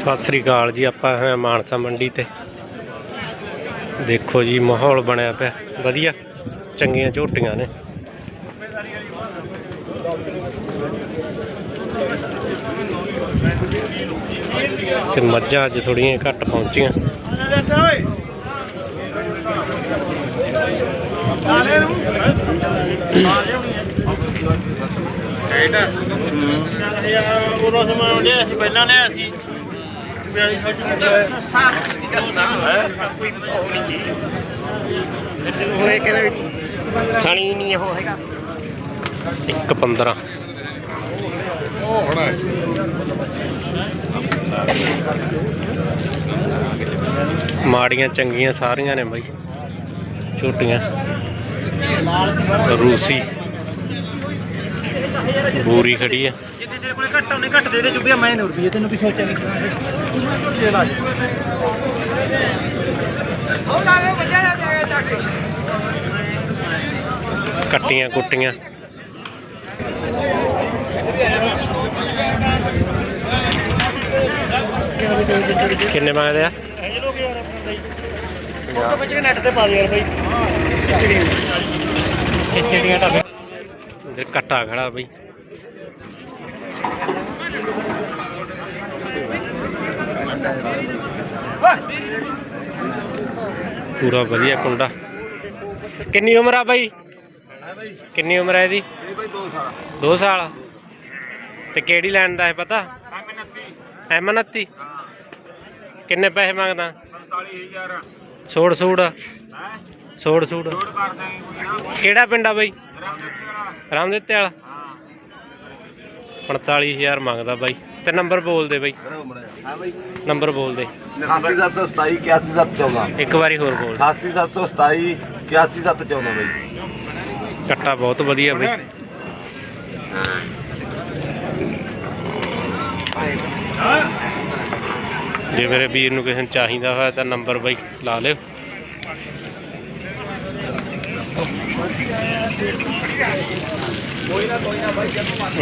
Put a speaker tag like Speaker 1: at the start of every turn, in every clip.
Speaker 1: ਸਤਿ ਸ੍ਰੀ ਅਕਾਲ ਜੀ, ਆਪਾਂ ਹੈ ਮਾਨਸਾ ਮੰਡੀ ਤੇ। ਦੇਖੋ ਜੀ, ਮਾਹੌਲ ਬਣਿਆ ਪਿਆ। ਵਧੀਆ, ਚੰਗੀਆਂ ਝੋਟੀਆਂ ਨੇ। ਤੇ ਮੱਝਾਂ ਅੱਜ ਥੋੜੀਆਂ ਘੱਟ ਪਹੁੰਚੀਆਂ।
Speaker 2: ਉਹਦਾ ਸਮਾਂ ਲਿਆ ਸੀ ਪਹਿਲਾਂ ਲਿਆ ਸੀ 4200
Speaker 3: ਹੋਏ ਕਹਿੰਦਾ ਥਣੀ ਨਹੀਂ ਉਹ ਹੈਗਾ
Speaker 1: 1.15 ਮਾੜੀਆਂ ਚੰਗੀਆਂ ਸਾਰੀਆਂ ਨੇ ਬਾਈ ਛੋਟੀਆਂ ਰੂਸੀ ਬੂਰੀ ਖੜੀ ਆ।
Speaker 2: ਜਿੱਦੇ ਤੇਰੇ ਕੋਲੇ ਘੱਟ ਉਹਨੇ ਘੱਟ ਦੇ ਦੇ ਜੁਬਿਆ ਮੈਂ ਨੂੰ ਰੁਪਏ ਤੈਨੂੰ ਵੀ ਸੋਚਿਆ ਨਹੀਂ ਇਹ ਲਾ
Speaker 1: ਕੱਟੀਆਂ ਕੁੱਟੀਆਂ। ਕਿੰਨੇ ਮੰਗਦੇ ਆ?
Speaker 2: ਫੋਟੋ ਖਿੱਚ ਕੇ ਨੈਟ ਤੇ ਪਾ ਦੇ ਯਾਰ ਬਾਈ। ਖਿੱਚੜੀਆਂ ਢਾਬੇ
Speaker 1: ਇਧਰ ਕੱਟਾ ਖੜਾ ਬਈ। ਪੂਰਾ ਵਧੀਆ ਕੁੰਡਾ। ਕਿੰਨੀ ਉਮਰ ਆ ਬਾਈ? ਕਿੰਨੀ ਉਮਰ ਹੈ ਇਹਦੀ? ਦੋ ਸਾਲ। ਤੇ ਕਿਹੜੀ ਲੈਣ ਦਾ ਹੈ ਪਤਾ? ਐਮ 29 ਕਿੰਨੇ ਪੈਸੇ ਮੰਗਦਾ?
Speaker 2: 45000
Speaker 1: ਸੋੜ। ਸੂੜ। ਸੋੜ ਸੂੜ ਕਿਹੜਾ ਪਿੰਡ ਆ ਬਾਈ?
Speaker 2: ਰਾਮ
Speaker 1: ਰਾਮਦੇਤੇ ਵਾਲਾ? 45000 ਮੰਗਦਾ ਬਾਈ। ਤੇ ਨੰਬਰ ਬੋਲ ਦੇ ਬਾਈ।
Speaker 2: ਹਾਂ ਬਾਈ
Speaker 1: ਨੰਬਰ ਬੋਲ ਦੇ।
Speaker 4: 8727 81714
Speaker 1: ਇੱਕ ਵਾਰੀ ਹੋਰ ਬੋਲ।
Speaker 4: 8727 81714 ਬਾਈ।
Speaker 1: ਕੱਟਾ ਬਹੁਤ ਵਧੀਆ ਬਾਈ। ਜੇ ਮੇਰੇ ਵੀਰ ਨੂੰ ਕਿਸੇ ਨੂੰ ਚਾਹੀਦਾ ਹੋਇਆ ਤਾਂ ਨੰਬਰ ਬਾਈ ਲਾ ਲਿਓ।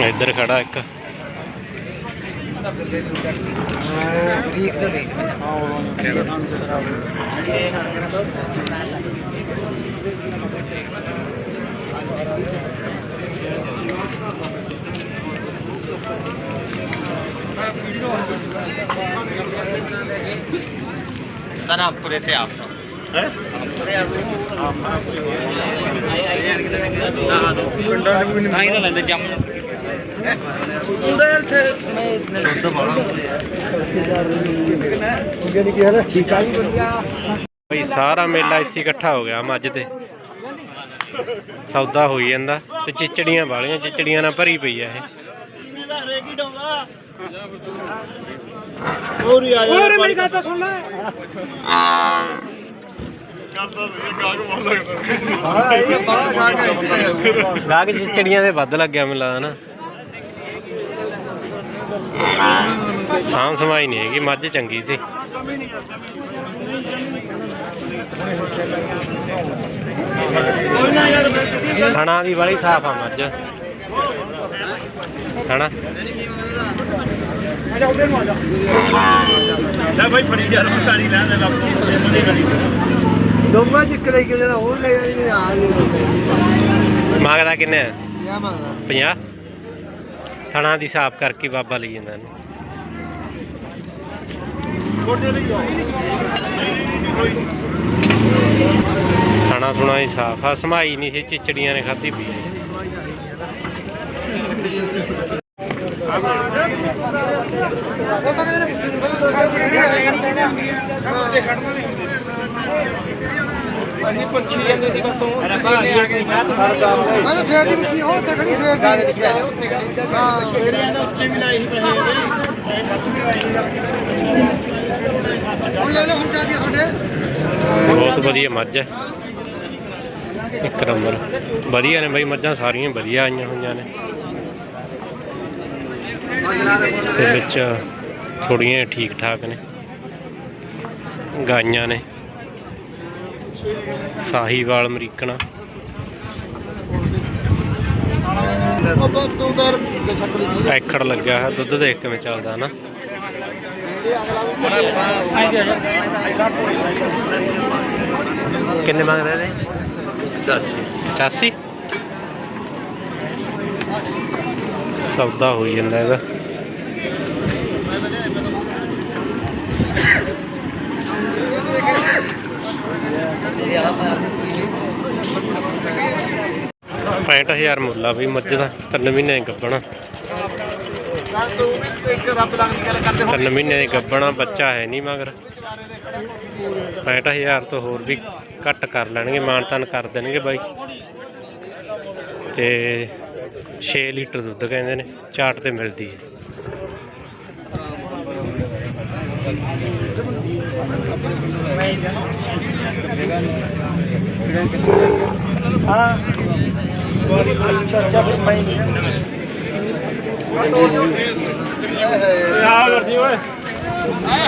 Speaker 1: ਇੱਧਰ ਖੜਾ ਇੱਕ
Speaker 3: ਤਨਾਪੁਰੇ ਤੇ ਆਪ
Speaker 2: ਪਿੰਡਾਂ ਦੇ ਵੀ ਨਹੀਂ ਲੈਂਦੇ ਜੰਮ ਉਹਦਾ ਸੇ ਮੈਂ
Speaker 1: ਬਈ ਸਾਰਾ ਮੇਲਾ ਇੱਥੇ ਇਕੱਠਾ ਹੋ ਗਿਆ ਮੱਝ ਤੇ। ਸੌਦਾ ਹੋਈ ਜਾਂਦਾ ਤੇ ਚਿਚੜੀਆਂ ਵਾਲੀਆਂ, ਚਿਚੜੀਆਂ ਨਾਲ ਭਰੀ ਪਈ ਆ ਇਹ।
Speaker 2: ਹੋਰ
Speaker 3: ਮੇਰੀ ਗੱਲ ਤਾਂ ਸੁਣ ਲੈ। ਹਾਂ ਇਹ ਬਾਹਰ ਗਾ ਕੇ
Speaker 1: ਗਾਹਕ ਚਿਚੜੀਆਂ ਦੇ ਵੱਧ ਲੱਗਿਆ ਮੈਨੂੰ ਲੱਗਦਾ ਨਾ ਸਾਂਭ ਸਮਾਈ ਨਹੀਂ ਹੈਗੀ ਮੱਝ ਚੰਗੀ ਸੀ ਥਣਾ ਦੀ ਵਾਲੀ ਸਾਫ਼ ਆ ਮੱਝ ਹਨਾ
Speaker 2: ਲੈ ਬਾਈ ਫੜੀ ਯਾਰ ਮਕਾਰੀ ਲੈ ਲੈ ਲੱਪੀ ਇਹਨੇ ਕਰੀ
Speaker 3: ਦੋਮਾ ਜਿੱਕ ਲੈ ਕੇ ਜਿਹੜਾ ਉਹ ਲੈ ਜਾਂਦੇ ਆ
Speaker 1: ਮੰਗਦਾ ਕਿੰਨੇ ਆ?
Speaker 3: ਕਿਆ ਮੰਗਦਾ?
Speaker 1: 50 ਥਣਾ ਦੀ ਸਾਫ਼ ਕਰਕੇ ਬਾਬਾ ਲਈ ਜਾਂਦਾ ਇਹਨੂੰ। ਥਣਾ ਥੁਣਾ ਹੀ ਸਾਫ਼ ਆ ਸਮਾਈ ਨਹੀਂ ਸੀ ਚਿਚੜੀਆਂ ਨੇ ਖਾਧੀ ਪਈ ਆ।
Speaker 3: ਉਹ ਤਾਂ ਕਹਿੰਦੇ ਨੇ ਪੁੱਛੀ ਨੂੰ ਪਹਿਲਾਂ ਸਰਕਾਰ ਦੀ ਜਿਹੜੀ ਹੈ ਭਾਜੀ ਪੁੱਛੀ ਜਾਂਦੇ ਸੀ ਬਸ ਉਹ ਮੈਂ ਫੇਰ ਦੀ ਪੁੱਛੀ ਹੋ। ਤੇ ਖੜੀ ਫੇਰ ਦੀ ਹਾਂ
Speaker 2: ਜਿਹੜੀਆਂ ਦਾ ਉੱਚੇ ਵੀ ਲਾਈ ਸੀ ਪੈਸੇ ਇਹਦੇ
Speaker 3: ਹੁਣ ਲੈ ਲਓ ਹੁਣ ਚਾਦੀ ਤੁਹਾਡੇ।
Speaker 1: ਬਹੁਤ ਵਧੀਆ ਮੱਝ ਹੈ। ਇੱਕ ਨੰਬਰ। ਵਧੀਆ ਨੇ ਬਈ ਮੱਝਾਂ ਸਾਰੀਆਂ ਵਧੀਆ ਆਈਆਂ ਹੋਈਆਂ ਨੇ। ਤੇ ਵਿੱਚ ਥੋੜੀਆਂ ਠੀਕ ਠਾਕ ਨੇ। ਗਾਈਆਂ ਨੇ। ਸਾਹੀਵਾਲ
Speaker 2: ਲਈ
Speaker 1: ਐਖੜ ਲੱਗਿਆ ਹੈ ਦੁੱਧ ਦੇਖ ਕਿਵੇਂ ਚੱਲਦਾ ਨਾ। ਕਿੰਨੇ ਮੰਗਦੇ ਨੇ? 85 ਸੌਦਾ ਹੋਈ ਜਾਂਦਾ ਇਹਦਾ। ਪੈਂਹਠ ਹਜ਼ਾਰ ਮੁੱਲ ਆ ਵੀ ਮੱਝ ਦਾ, ਤਿੰਨ ਮਹੀਨੇ ਗੱਬਣਾ
Speaker 2: ਤੂੰ
Speaker 1: ਤਿੰਨ ਮਹੀਨੇ ਦੀ ਗੱਬਣਾ ਬੱਚਾ ਹੈ ਨਹੀਂ ਮਗਰ। 65000 ਤੋਂ ਹੋਰ ਵੀ ਘੱਟ ਕਰ ਲੈਣਗੇ ਮਾਨਤਾਨ ਕਰ ਦੇਣਗੇ ਬਾਈ। ਤੇ 6 ਲੀਟਰ ਦੁੱਧ ਕਹਿੰਦੇ ਨੇ, ਚਾਟ ਤੇ ਮਿਲਦੀ ਹੈ।
Speaker 5: ਚਾਚਾ ਫਿਰ ਮੈਂ ਨਹੀਂ
Speaker 2: ਆ ਕਰਦੀ ਓਏ ਆ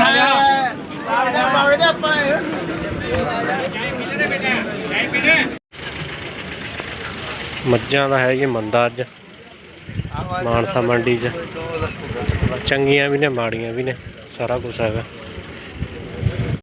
Speaker 1: ਮੱਝਾਂ ਦਾ ਹੈ ਜੀ ਮੰਦਾ ਅੱਜ, ਮਾਨਸਾ ਮੰਡੀ 'ਚ। ਚੰਗੀਆਂ ਵੀ ਨੇ, ਮਾੜੀਆਂ ਵੀ ਨੇ, ਸਾਰਾ ਕੁਝ ਹੈਗਾ।